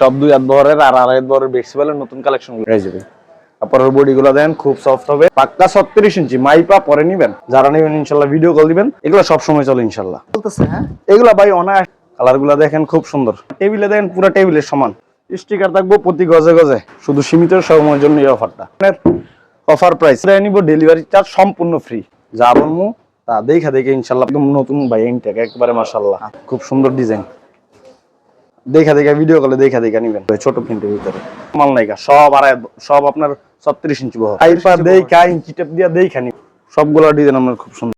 সব দুই হাত বহরের আর আড়াই হাত বহরের বেক্সি বেলের নতুন কালেকশন হয়ে যাবে তারপরের বডি গুলো দেন খুব সফট হবে। পাক্কা ছত্রিশ ইঞ্চি মাইপা পরে নিবেন। যারা নেবেন ইনশাল্লাহ ভিডিও কল দিবেন। এগুলো সব সময় চলে ইনশাল্লাহ। বলতেছে হ্যাঁ? এগুলা ভাই অনায়াস কালারগুলা দেখেন খুব সুন্দর। টেবিলে দেখেন পুরো টেবিলের সমান। স্টিকার থাকব প্রতি গজে গজে। শুধু সীমিত সময়ের জন্য এই অফারটা অফার প্রাইস নিব ডেলিভারি চার্জ সম্পূর্ণ ফ্রি যা বলব তা দেখা দেখে ইনশাল্লাহ একদম নতুন ভাই ইনটেক একবারে মাশাল্লাহ খুব সুন্দর ডিজাইন দেখা দেখা ভিডিও কলে দেখা দেখা নিবেন। ছোট প্রিন্টের ভিতরে। মাল নাইকা সব আর সব আপনার ছত্রিশ ইঞ্চি বহর। হাইপার দেখা ইঞ্চি টেপ দিয়া খানি সবগুলো ডিজাইন আপনার খুব সুন্দর।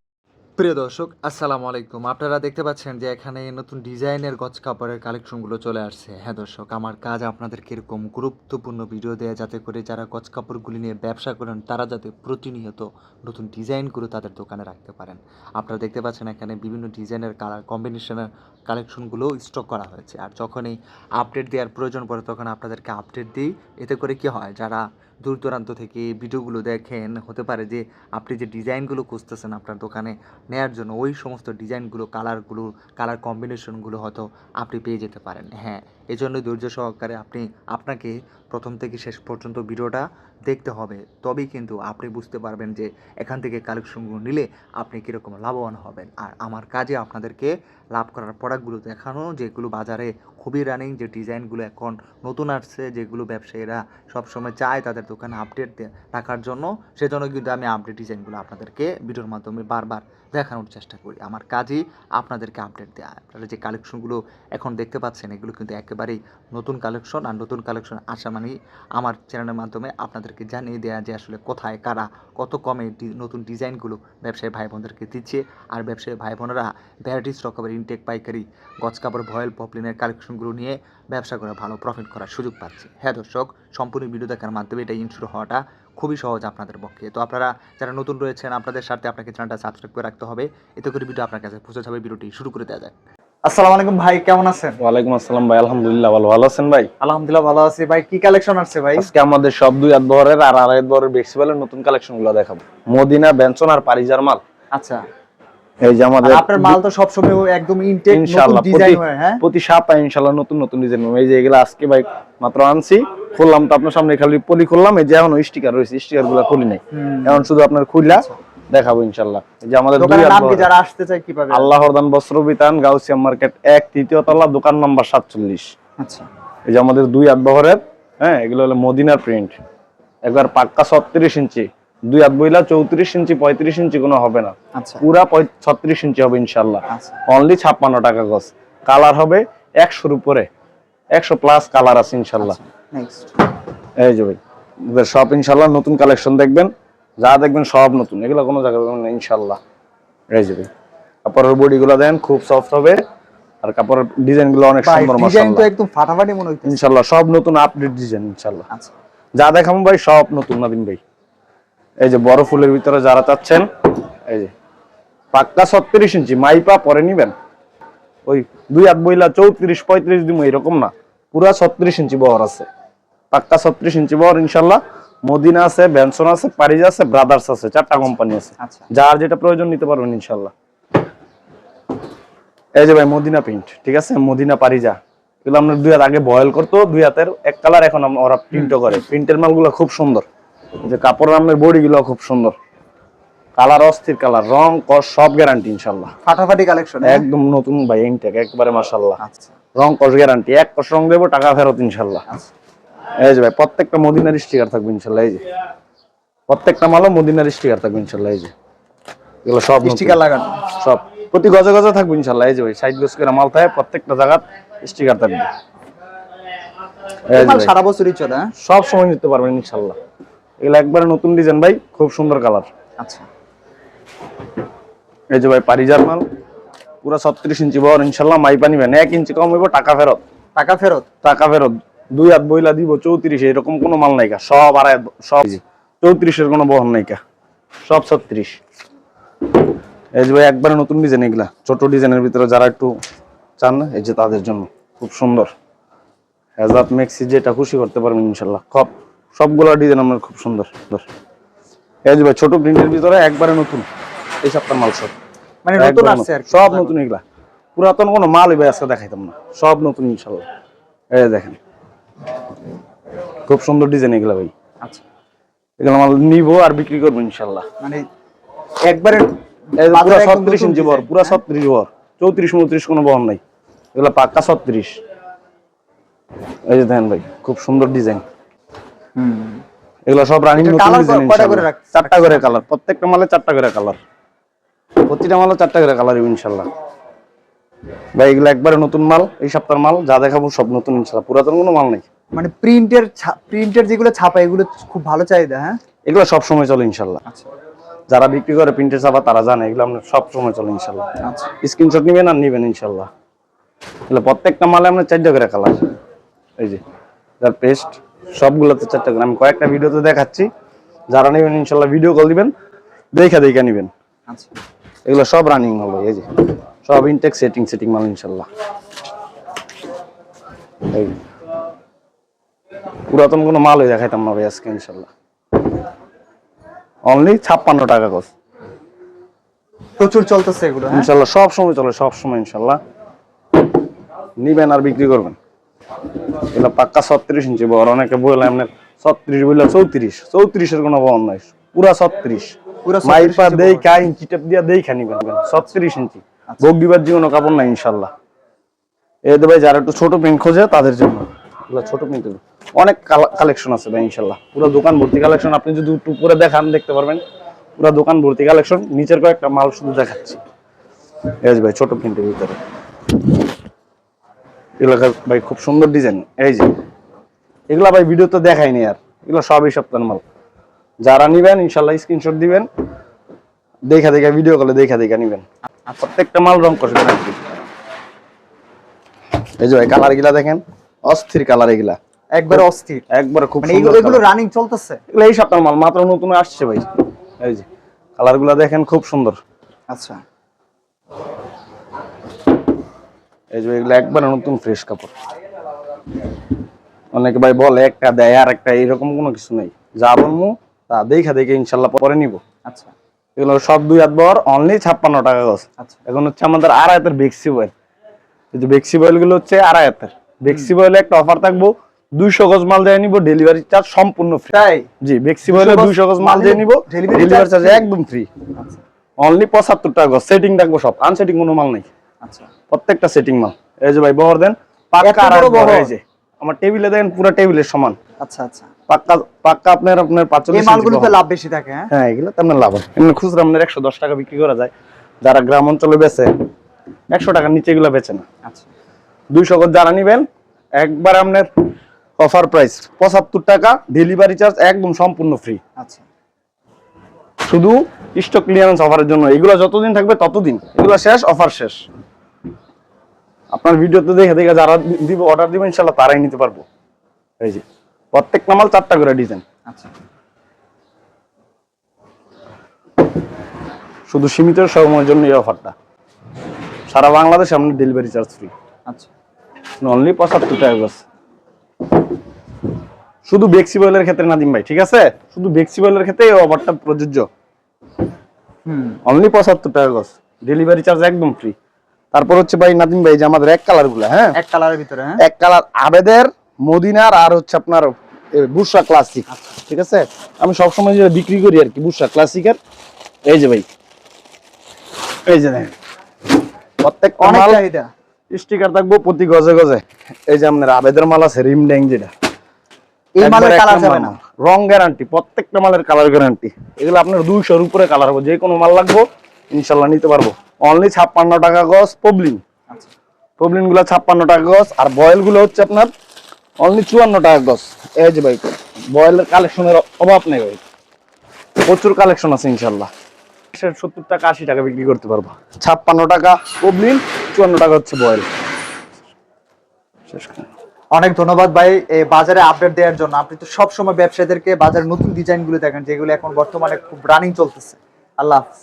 প্রিয় দর্শক, আসসালামু আলাইকুম। আপনারা দেখতে পাচ্ছেন যে এখানে নতুন ডিজাইনের গজ কাপড়ের কালেকশনগুলো চলে আসছে। হ্যাঁ দর্শক, আমার কাজ আপনাদেরকে এরকম গুরুত্বপূর্ণ ভিডিও দেয়া, যাতে করে যারা গজ কাপড়গুলি নিয়ে ব্যবসা করেন, তারা যাতে প্রতিনিয়ত নতুন ডিজাইনগুলো তাদের দোকানে রাখতে পারেন। আপনারা দেখতে পাচ্ছেন এখানে বিভিন্ন ডিজাইনের কালার কম্বিনেশনের কালেকশনগুলো স্টক করা হয়েছে। আর যখনই আপডেট দেওয়ার প্রয়োজন পড়ে, তখন আপনাদেরকে আপডেট দিই। এতে করে কি হয়, যারা দূর দূরান্ত থেকে ভিডিওগুলো দেখেন। হতে পারে যে আপনি যে ডিজাইনগুলো খুঁজতেছেন আপনার দোকানে নেয়ার জন্য, ওই সমস্ত ডিজাইনগুলো, কালারগুলো, কালার কম্বিনেশনগুলো হয়তো আপনি পেয়ে যেতে পারেন। হ্যাঁ এই জন্য ধৈর্য সহকারে আপনি, আপনাকে প্রথম থেকে শেষ পর্যন্ত ভিডিওটা দেখতে হবে। তবেই কিন্তু আপনি বুঝতে পারবেন যে এখান থেকে কালেকশনগুলো নিলে আপনি কীরকম লাভবান হবেন। আর আমার কাজে আপনাদেরকে লাভ করার প্রোডাক্টগুলো দেখানো, যেগুলো বাজারে খুবই রানিং যে ডিজাইনগুলো এখন নতুন আসছে, যেগুলো ব্যবসায়ীরা সবসময় চায় তাদের দোকানে আপডেট রাখার জন্য, সেজন্য কিন্তু আমি আপডেট ডিজাইনগুলো আপনাদেরকে ভিডিওর মাধ্যমে বারবার দেখানোর চেষ্টা করি। আমার কাজই আপনাদেরকে আপডেট দেওয়া আপনারা যে কালেকশনগুলো এখন দেখতে পাচ্ছেন, এগুলো কিন্তু একেবারেই নতুন কালেকশন। আর নতুন কালেকশন আসা মানেই আমার চ্যানেলের মাধ্যমে আপনাদেরকে জানিয়ে দেওয়া যে আসলে কোথায়, কারা, কত কমে নতুন ডিজাইনগুলো ব্যবসায়ী ভাই বোনদেরকে দিচ্ছে। আর ব্যবসায়ী ভাই বোনেরা ভ্যারাইটিস রকমের ইনটেক পাইকারি, গছ কাপড়, ভয়েল পপলিনের কালেকশনগুলো নিয়ে ব্যবসা করে ভালো প্রফিট করার সুযোগ পাচ্ছে। হ্যাঁ দর্শক, সম্পূর্ণ ভিডিও দেখার মাধ্যমে এটা ইনশুর হওয়াটা খুবই সহজ আপনাদের পক্ষে। তো আপনারা যারা নতুন রয়েছেন, আপনাদের সাথে আপনাকে চ্যানেলটা সাবস্ক্রাইব করে রাখতে হবে। এতে করে ভিডিও আপনার কাছে পৌঁছে যাবে ভিডিওটি শুরু করে দেওয়া যায় আসসালামু আলাইকুম ভাই কেমন আছেন? ওয়ালাইকুম আসসালাম ভাই আলহামদুলিল্লাহ ভালো। ভালো আছেন ভাই? আলহামদুলিল্লাহ ভালো আছি ভাই কি কালেকশন আছে ভাই? আজকে আমাদের সব দুই হাত বহরের আর আড়াই হাত বহরের বেক্সি নতুন কালেকশনগুলো দেখাবো। মদিনা আর পারিজার মাল। আচ্ছা। এই যে আমাদের আপনার মাল তো সবসময় একদম ইনটেক নতুন ডিজাইন হয় হ্যাঁ? প্রতি সপ্তাহে ইনশাআল্লাহ নতুন নতুন ডিজাইন এই যে এগুলো আজকে ভাই মাত্র আনছি। খুললাম তো আপনার সামনে খালি পলি খুললাম। এই যে এখন স্টিকার রয়েছে স্টিকারগুলো খুলি নাই। এখন শুধু আপনার খুললা। দেখাবো ইনশাআল্লাহ। এই যে আমাদের দুই। যারা আসতে চায় কীভাবে? আল্লাহর দান বস্ত্র বিতান গাউসিয়া মার্কেট এক তৃতীয় তলা দোকান নাম্বার সাতচল্লিশ। আচ্ছা। এই যে আমাদের দুই হাত বহরের হ্যাঁ এগুলো হলো মদিনার প্রিন্ট একবার পাক্কা ছত্রিশ ইঞ্চি দুই হাত বইলা চৌত্রিশ ইঞ্চি পঁয়ত্রিশ ইঞ্চি কোনো হবে না। আচ্ছা। পুরা ছত্রিশ ইঞ্চি হবে ইনশাল্লাহ আচ্ছা। অনলি ছাপ্পান্ন টাকা গজ। কালার হবে একশোর উপরে। একশো প্লাস কালার আছে ইনশাল্লাহ নেক্সট এই যে ভাই সব ইনশাল্লাহ নতুন কালেকশন দেখবেন। যা দেখবেন সব নতুন। এগুলো কোনো জায়গায় পাবেন না ইনশাল্লাহ এই যে ভাই কাপড়ের বডি গুলো দেন খুব সফট হবে। আর কাপড়ের ডিজাইনগুলো অনেক সুন্দর ডিজাইন তো একদম ফাটাফাটি মনে হইতেছে। ইনশাল্লাহ সব নতুন আপডেট ডিজাইন ইনশাল্লাহ আচ্ছা। যা দেখাবো ভাই সব নতুন নবীন ভাই। এই যে বড় ফুলের ভিতরে যারা চাচ্ছেন এই যে পাক্কা ছত্রিশ ইঞ্চি মাইপা পরে নিবেন। ওই দুই হাত বইলা চৌত্রিশ পঁয়ত্রিশ দিম এরকম না। পুরা ছত্রিশ ইঞ্চি বহর আছে। পাক্কা ছত্রিশ ইঞ্চি বহর ইনশাল্লাহ মদিনা আছে বেনসন আছে পারিজ আছে ব্রাদার্স আছে চারটা কোম্পানি আছে। আচ্ছা। যার যেটা প্রয়োজন নিতে পারবেন ইনশাল্লাহ। এই যে ভাই মদিনা প্রিন্ট ঠিক আছে? মদিনা পারিজা। এগুলো আপনার দুই হাত আগে বয়েল করতো দুই হাতের এক কালার এখন ওরা প্রিন্টও করে। প্রিন্টের মালগুলো খুব সুন্দর। যে কাপড়ের আমের বডি গুলো খুব সুন্দর। কালার অস্থির কালার রং কস সব গ্যারান্টি ইনশাল্লাহ। ফাটাফাটি কালেকশন একদম নতুন ভাই ইনটেক একবারে মাশাল্লাহ। আচ্ছা। রং কস গ্যারান্টি এক কস রং দেবো টাকা ফেরত ইনশাল্লাহ। আচ্ছা। এই যে ভাই প্রত্যেকটা মদিনার স্টিকার থাকবে ইনশাল্লাহ এই যে। প্রত্যেকটা মালও মদিনার স্টিকার থাকবে ইনশাল্লাহ এই যে। এগুলো সব। স্টিকার লাগানো। সব। প্রতি গজে গজে থাকবে ইনশাল্লাহ এই যে ভাই সাইড গজ করে মাল থাকে প্রত্যেকটা জায়গা স্টিকার থাকবে। সারা বছরই চলে হ্যাঁ? সব সময় নিতে পারবেন ইনশাল্লাহ। এগুলো একবারে নতুন ডিজাইন ভাই খুব সুন্দর কালার। আচ্ছা। এই যে ভাই পারিজার মাল পুরো ছত্রিশ ইঞ্চি বহর ইনশাল্লাহ মাইপা নিবেন। এক ইঞ্চি কম হইব টাকা ফেরত। টাকা ফেরত? টাকা ফেরত। দুই হাত বইলা দিব চৌত্রিশ এরকম কোনো মাল নাইকা সব আর সব চৌত্রিশের কোনো বহন নাইকা সব ছত্রিশ। এই যে ভাই একবারে নতুন ডিজাইন এগুলা। ছোট ডিজাইনের ভিতরে যারা একটু চান না এই যে তাদের জন্য। খুব সুন্দর। হেজাত মেক্সি যেটা খুশি করতে পারবেন ইনশাল্লাহ। সব সবগুলা ডিজাইন আমার খুব সুন্দর। সুন্দর। এই যে ভাই ছোট প্রিন্টের ভিতরে একবারে নতুন। এই সপ্তাহ মাল সব। মানে নতুন আসছে আর সব নতুন এগুলা। পুরাতন কোনো মাল এবার আজকে দেখাইতাম না। সব নতুন ইনশাল্লাহ। এই দেখেন। খুব সুন্দর ডিজাইন এগুলো ভাই। আচ্ছা। এগুলো মাল নিবো আর বিক্রি করব ইনশাল্লাহ মানে একবারে পুরা একদম ছত্রিশ ইঞ্চি বর পুরা হ্যাঁ? ছত্রিশ বর চৌত্রিশ উনত্রিশ কোনো বহন নাই। এগুলো পাক্কা ছত্রিশ। এই যে দেখেন ভাই খুব সুন্দর ডিজাইন হুম। এগুলো সব রানিং কয়টা করে রাখ- চারটা করে কালার প্রত্যেকটা মালে চারটা করে কালার প্রতিটা মালে চারটা করে কালার ইনশাল্লাহ ভাই এগুলো একবারে নতুন মাল এই সপ্তাহের মাল যা দেখাবো সব নতুন ইনশাল্লাহ পুরাতন কোনো মাল নেই। মানে প্রিন্টের প্রিন্টের যেগুলো ছাপা এগুলো খুব ভালো চাহিদা হ্যাঁ? এগুলো সব সময় চলে ইনশাল্লাহ। আচ্ছা। যারা বিক্রি করে প্রিন্টের ছাপা তারা জানে এগুলো আমরা সব সময় চলে ইনশাল্লাহ। আচ্ছা। স্ক্রিনশট নিবেন আর নিবেন ইনশাল্লাহ। এগুলো প্রত্যেকটা মালে আমরা চারটা করে কালার এই যে যার পেস্ট সবগুলোতে চারটা করে। আমি কয়েকটা ভিডিওতে দেখাচ্ছি। যারা নেবেন ইনশাল্লাহ ভিডিও কল দিবেন। দেখা দেখা নিবেন। আচ্ছা। এগুলো সব রানিং হবে এই যে। সব ইনটেক সেটিং সেটিং মাল ইনশাল্লাহ। এই পুরাতন কোনো মালই দেখাইতাম না ভাই আজকে ইনশাল্লাহ। অনলি ছাপ্পান্ন টাকা কস প্রচুর চলতেছে এগুলো হ্যাঁ? ইনশাল্লাহ সব সময় চলে সব সময় ইনশাল্লাহ। নিবেন আর বিক্রি করবেন। এগুলো পাক্কা ছত্রিশ ইঞ্চি বড় অনেকে বললাম আপনার ছত্রিশ বললে চৌত্রিশ। চৌত্রিশের কোনো বহন নাই পুরা ছত্রিশ। পুরা 36 মাইপা দেই কা ইঞ্চি টেপ দিয়া দেই খানি ছত্রিশ ইঞ্চি। ভোগ দিবার জীবন কাপড় নাই ইনশাল্লাহ। এই ভাই যারা একটু ছোট প্রিন্ট খোঁজে তাদের জন্য। ছোট প্রিন্ট অনেক কালেকশন আছে ভাই, ইনশাল্লাহ। পুরো দোকান ভর্তি কালেকশন আপনি যদি একটু উপরে দেখান, দেখতে পারবেন। পুরো দোকান ভর্তি কালেকশন নিচের কয়েকটা মাল শুধু দেখাচ্ছি। এই ভাই, ছোট প্রিন্টের ভিতরে। এগুলো ভাই, খুব সুন্দর ডিজাইন এই যে, এগুলা ভাই ভিডিও তো দেখাইনি আর। এগুলো সবই সপ্তাহের মাল। যারা নিবেন, ইনশাল্লাহ স্ক্রিনশট দিবেন। দেখা দেখা ভিডিও কলে দেখা দেখা নিবেন। প্রত্যেকটা মাল রং করবে এই যে ভাই কালারগুলা দেখেন। অস্থির কালার এগুলা। একবারে অস্থির। একবারে খুব মানে সুন্দর এগুলো রানিং চলতেছে? এগুলো এই সপ্তাহের মাল মাত্র নতুন আসছে ভাই। এই যে কালারগুলা দেখেন খুব সুন্দর। আচ্ছা। এই যে এগুলো একবারে নতুন ফ্রেশ কাপড়। অনেকে ভাই বলে একটা দেয় আর একটা এরকম কোনো কিছু নেই। যা বলব তা দেখা দেখে ইনশাল্লাহ পরে নিব। আচ্ছা। এগুলো সব দুই হাত বর অনলি ছাপ্পান্ন টাকা গছ আচ্ছা। এখন হচ্ছে আমাদের আড়াইতের বেক্সি বয়েল এই যে বেক্সি বয়েলগুলো হচ্ছে আড়াইতের বেক্সি বয়েলে একটা অফার থাকব। দুইশো গজ মাল দিয়ে নিবো ডেলিভারি চার্জ সম্পূর্ণ ফ্রি তাই? জি বেক্সি বয়েলে 200 গজ দুইশো গজ মাল দিয়ে নিবো, ডেলিভারি চার্জ একদম ফ্রি অনলি পঁচাত্তর টাকা গজ সেটিং থাকব সব। আনসেটিং কোনো মাল নেই। আচ্ছা। প্রত্যেকটা সেটিং মাল। এই যে ভাই বহর দেন পাক্কা? এই যে আমার টেবিলে দেখেন পুরো টেবিলের সমান। আচ্ছা আচ্ছা। পাক্কা পাক্কা আপনার আপনার এই মালগুলোতে লাভ বেশি থাকে হ্যাঁ? হ্যাঁ এগুলো তো আপনার লাভ এমনি খুচরা আপনার টাকা বিক্রি করা যায়। যারা গ্রাম অঞ্চলে বেচে একশো টাকার নিচে এগুলো বেচে না। আচ্ছা। দুইশো গজ যারা নিবেন একবার আপনার অফার প্রাইস পঁচাত্তর টাকা ডেলিভারি চার্জ একদম সম্পূর্ণ ফ্রি আচ্ছা। শুধু স্টক ক্লিয়ারেন্স অফারের জন্য। এগুলো যতদিন থাকবে ততদিন। এগুলো শেষ অফার শেষ। আপনার ভিডিওতে দেখে দেখে যারা দিব অর্ডার দিবেন ইনশাল্লাহ তারাই নিতে পারব। এই যে প্রত্যেকটা মাল চারটা করে ডিজাইন আচ্ছা। শুধু সীমিত সময়ের জন্য এই অফারটা সারা বাংলাদেশে আপনার ডেলিভারি চার্জ ফ্রি আচ্ছা। অনলি পঁচাত্তর টাকা গজ শুধু বেক্সিবয়েলের ক্ষেত্রে নাদিম ভাই ঠিক আছে? শুধু বেক্সিবয়েলের ক্ষেত্রে এই অফারটা প্রযোজ্য। হুম। অনলি পঁচাত্তর টাকা গজ ডেলিভারি চার্জ একদম ফ্রি তারপর হচ্ছে ভাই নাদিম ভাই যে আমাদের এক কালারগুলা হ্যাঁ? এক কালারের ভিতরে হ্যাঁ? এক কালার আবেদের মদিনার আর হচ্ছে আপনার এ, ক্লাসিক ঠিক আছে? আমি সবসময় যেটা বিক্রি করি আর কি বুরসা ক্লাসিকের এই যে ভাই। এই যে দেখেন। প্রত্যেক অনেক চাহিদা। স্টিকার থাকব প্রতি গজে গজে। এই যে আপনার আবেদের মাল আছে রিম ড্যাং যেটা। এই মালের কালার যাবে না। রং গ্যারান্টি প্রত্যেকটা মালের কালার গ্যারান্টি এগুলো আপনার দুইশোর উপরে কালার হবে যে কোনো মাল লাগবো ইনশাল্লাহ নিতে পারব। অনলি ছাপ্পান্ন টাকা গজ পবলিন আচ্ছা। পবলিনগুলো ছাপ্পান্ন টাকা গজ আর বয়েলগুলো হচ্ছে আপনার অনলি চুয়ান্ন টাকা গজ। এই যে ভাই বয়েলের কালেকশনের অভাব নেই ভাই। প্রচুর কালেকশন আছে ইনশাল্লাহ। সত্তর টাকা আশি টাকা বিক্রি করতে পারব। ছাপ্পান্ন টাকা পবলিন চুয়ান্ন টাকা হচ্ছে বয়েল অনেক ধন্যবাদ ভাই এই বাজারে আপডেট দেওয়ার জন্য। আপনি তো সবসময় ব্যবসায়ীদেরকে বাজারের নতুন ডিজাইনগুলো দেখেন, যেগুলো এখন বর্তমানে খুব রানিং চলতেছে। আল্লাহ হাফিজ।